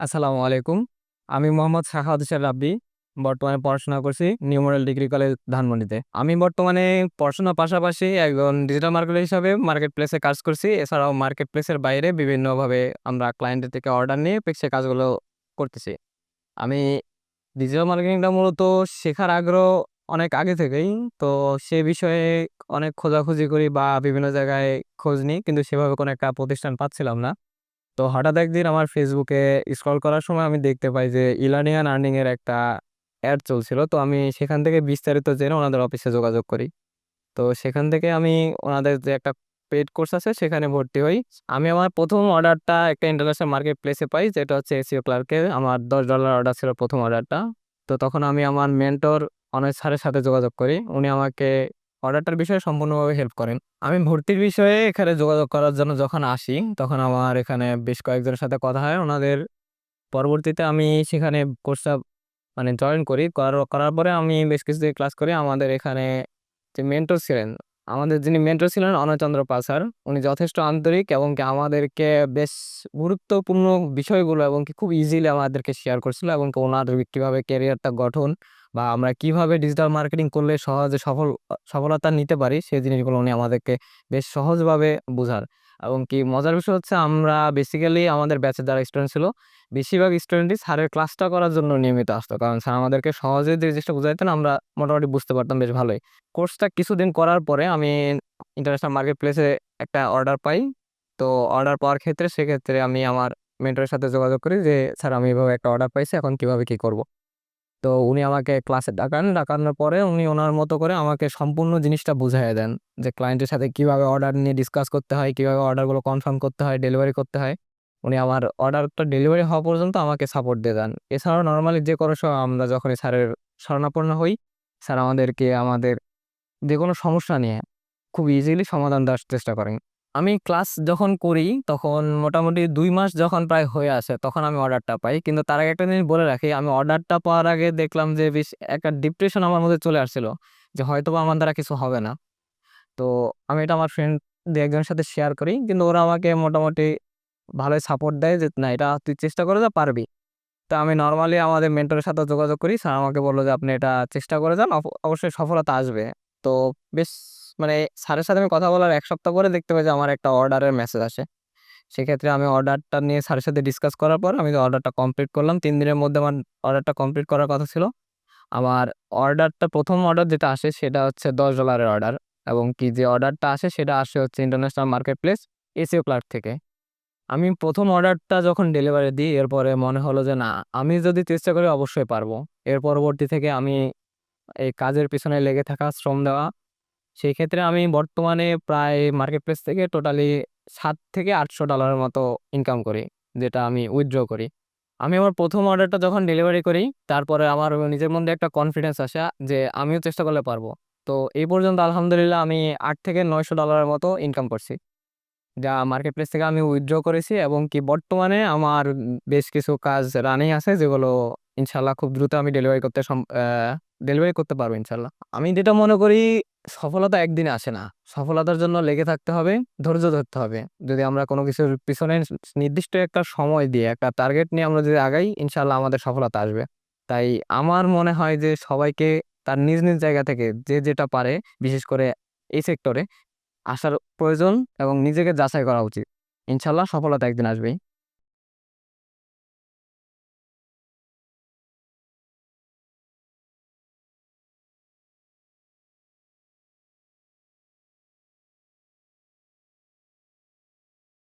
আসসালামু আলাইকুম। আমি মোহাম্মদ সাখাওয়াত হোসেন রাব্বি, বর্তমানে পড়াশোনা করছি নিউ মডেল ডিগ্রি কলেজ ধানমন্ডিতে। আমি বর্তমানে পড়াশোনার পাশাপাশি একজন ডিজিটাল মার্কেটার হিসাবে মার্কেট প্লেসে কাজ করছি। এছাড়াও মার্কেট প্লেসের বাইরে বিভিন্নভাবে আমরা ক্লায়েন্টের থেকে অর্ডার নিয়ে সে কাজগুলো করতেছি। আমি ডিজিটাল মার্কেটিংটা মূলত শেখার আগ্রহ অনেক আগে থেকেই, তো সে বিষয়ে অনেক খোঁজাখুঁজি করি বা বিভিন্ন জায়গায় খোঁজ নিই, কিন্তু সেভাবে কোনো একটা প্রতিষ্ঠান পাচ্ছিলাম না। তো হঠাৎ একদিন আমার ফেসবুকে স্ক্রল করার সময় আমি দেখতে পাই যে ইলানিয়ান অ্যান্ড আর্নিং এর একটা অ্যাড চলছিল। তো আমি সেখান থেকে বিস্তারিত জেনে ওনাদের অফিসে যোগাযোগ করি। তো সেখান থেকে আমি ওনাদের যে একটা পেড কোর্স আছে সেখানে ভর্তি হই। আমি আমার প্রথম অর্ডারটা একটা ইন্টারন্যাশনাল মার্কেট প্লেসে পাই, যেটা হচ্ছে এসিও ক্লার্কের আমার দশ ডলার অর্ডার ছিল প্রথম অর্ডারটা তো তখন আমি আমার মেন্টর অনেক স্যারের সাথে যোগাযোগ করি। উনি আমাকে অর্ডারটার বিষয়ে সম্পূর্ণভাবে হেল্প করেন। আমি ভর্তির বিষয়ে এখানে যোগাযোগ করার জন্য যখন আসি, তখন আমার এখানে বেশ কয়েকজনের সাথে কথা হয়। ওনাদের পরবর্তীতে আমি সেখানে কোর্সটা মানে জয়েন করি। করার করার পরে আমি বেশ কিছুদিন ক্লাস করি। আমাদের এখানে যে মেন্টর ছিলেন, আমাদের যিনি মেন্টর ছিলেন অনয়চন্দ্র পাসার উনি যথেষ্ট আন্তরিক এবং কি আমাদেরকে বেশ গুরুত্বপূর্ণ বিষয়গুলো এবং কি খুব ইজিলি আমাদেরকে শেয়ার করছিল এবং কি ওনার কীভাবে ক্যারিয়ারটা গঠন বা আমরা কীভাবে ডিজিটাল মার্কেটিং করলে সহজে সফল, সফলতা নিতে পারি, সেই জিনিসগুলো উনি আমাদেরকে বেশ সহজভাবে বোঝার এবং কি মজার বিষয় হচ্ছে আমরা বেসিক্যালি আমাদের ব্যাচের যারা স্টুডেন্ট ছিল, বেশিরভাগ স্টুডেন্টই স্যারের ক্লাসটা করার জন্য নিয়মিত আসতো। কারণ স্যার আমাদেরকে সহজে যে জিনিসটা বুঝাইতেন, আমরা মোটামুটি বুঝতে পারতাম বেশ ভালোই। কোর্সটা কিছুদিন করার পরে আমি ইন্টারন্যাশনাল মার্কেট প্লেসে একটা অর্ডার পাই। তো অর্ডার পাওয়ার ক্ষেত্রে, সেক্ষেত্রে আমি আমার মেন্টরের সাথে যোগাযোগ করি যে, স্যার, আমি এভাবে একটা অর্ডার পাইছি, এখন কীভাবে কি করব? তো উনি আমাকে ক্লাসে ডাকান, ডাকানোর পরে উনি ওনার মতো করে আমাকে সম্পূর্ণ জিনিসটা বুঝাইয়া দেন যে ক্লায়েন্টের সাথে কীভাবে অর্ডার নিয়ে ডিসকাস করতে হয়, কীভাবে অর্ডারগুলো কনফার্ম করতে হয় ডেলিভারি করতে হয়। উনি আমার অর্ডারটা ডেলিভারি হওয়া পর্যন্ত আমাকে সাপোর্ট দিয়ে দেন। এছাড়াও নর্মালি যে কোনো সময় আমরা যখনই স্যারের শরণাপন্ন হই, স্যার আমাদেরকে আমাদের যে কোনো সমস্যা নিয়ে খুব ইজিলি সমাধান দেওয়ার চেষ্টা করেন। আমি ক্লাস যখন করি, তখন মোটামুটি দুই মাস যখন প্রায় হয়ে আসে, তখন আমি অর্ডারটা পাই। কিন্তু তার আগে একটা জিনিস বলে রাখি, আমি অর্ডারটা পাওয়ার আগে দেখলাম যে বেশ একটা ডিপ্রেশন আমার মধ্যে চলে আসছিল, যে হয়তো বা আমার দ্বারা কিছু হবে না। তো আমি এটা আমার ফ্রেন্ড দু একজনের সাথে শেয়ার করি, কিন্তু ওরা আমাকে মোটামুটি ভালোই সাপোর্ট দেয় যে, না, এটা তুই চেষ্টা করে যা, পারবি। তো আমি নর্মালি আমাদের মেন্টরের সাথে যোগাযোগ করি, স্যার আমাকে বলল যে, আপনি এটা চেষ্টা করে যান অবশ্যই সফলতা আসবে। তো বেশ মানে স্যারের সাথে আমি কথা বলার এক সপ্তাহ পরে দেখতে পাই যে আমার একটা অর্ডারের মেসেজ আসে। সেক্ষেত্রে আমি অর্ডারটা নিয়ে স্যারের সাথে ডিসকাস করার পর আমি অর্ডারটা কমপ্লিট করলাম। তিন দিনের মধ্যে আমার অর্ডারটা কমপ্লিট করার কথা ছিল। আমার অর্ডারটা প্রথম অর্ডার যেটা আসে সেটা হচ্ছে দশ ডলারের অর্ডার এবং কি যে অর্ডারটা আসে সেটা আসে হচ্ছে ইন্টারন্যাশনাল মার্কেট প্লেস এসিও ক্লার্ক থেকে। আমি প্রথম অর্ডারটা যখন ডেলিভারি দিই, এরপরে মনে হলো যে না, আমি যদি চেষ্টা করি অবশ্যই পারব। এর পরবর্তী থেকে আমি এই কাজের পিছনে লেগে থাকা শ্রম দেওয়া সেই ক্ষেত্রে আমি বর্তমানে প্রায় মার্কেট প্লেস থেকে টোটালি সাত থেকে আটশো ডলারের মতো ইনকাম করি, যেটা আমি উইথড্র করি। আমি আমার প্রথম অর্ডারটা যখন ডেলিভারি করি, তারপরে আমার নিজের মধ্যে একটা কনফিডেন্স আসা যে আমিও চেষ্টা করলে পারব। তো এই পর্যন্ত আলহামদুলিল্লাহ আমি আট থেকে নয়শো ডলারের মতো ইনকাম করছি। যা মার্কেট প্লেস থেকে আমি উইথড্র করেছি এবং কি বর্তমানে আমার বেশ কিছু কাজ রানিং আছে, যেগুলো ইনশাল্লাহ খুব দ্রুত আমি ডেলিভারি করতে ডেলিভারি করতে পারব ইনশাল্লাহ। আমি যেটা মনে করি, সফলতা একদিনে আসে না। সফলতার জন্য লেগে থাকতে হবে, ধৈর্য ধরতে হবে। যদি আমরা কোনো কিছুর পিছনে নির্দিষ্ট একটা সময় দিয়ে, একটা টার্গেট নিয়ে আমরা যদি আগাই, ইনশাল্লাহ আমাদের সফলতা আসবে। তাই আমার মনে হয় যে সবাইকে তার নিজ নিজ জায়গা থেকে যে যেটা পারে, বিশেষ করে এই সেক্টরে আসার প্রয়োজন এবং নিজেকে যাচাই করা উচিত। ইনশাল্লাহ সফলতা একদিন আসবেই।